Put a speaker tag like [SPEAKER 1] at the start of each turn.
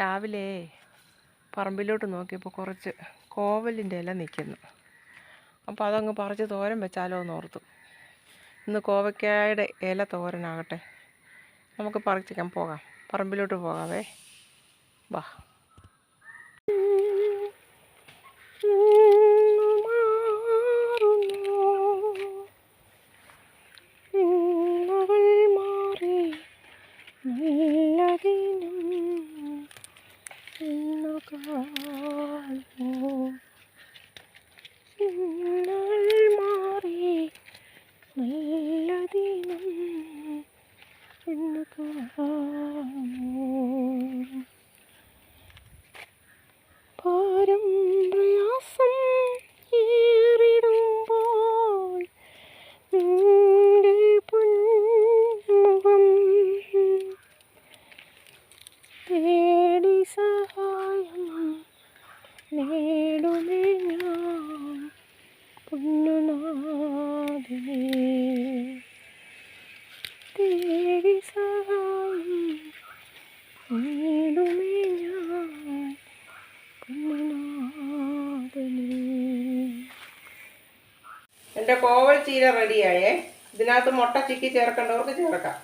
[SPEAKER 1] രാവിലെ പറമ്പിലോട്ട് നോക്കിയപ്പോൾ കുറച്ച് കോവലിന്റെ ഇല നിൽക്കുന്നു. അപ്പോൾ അതങ്ങ് പറിച്ച് തോരൻ വെച്ചാലോ എന്ന് ഓർത്തു. ഇന്ന് കോവയ്ക്കായുടെ ഇല തോരനാകട്ടെ. നമുക്ക് പറിച്ചിക്കാൻ പോകാം. പറമ്പിലോട്ട് പോകാവേ. വാ. മാറി നല്ലതിനും എന്ന്. പാരം പ്രയാസം ഏറിടുമ്പോൾ നിന്റെ പൊന്മുഖം തേടി സഹായം എന്റെ കോവൽ ചീര റെഡിയായേ ഇതിനകത്ത് മുട്ട ചിക്കി ചേർക്കേണ്ടവർക്ക് ചേർക്കാം.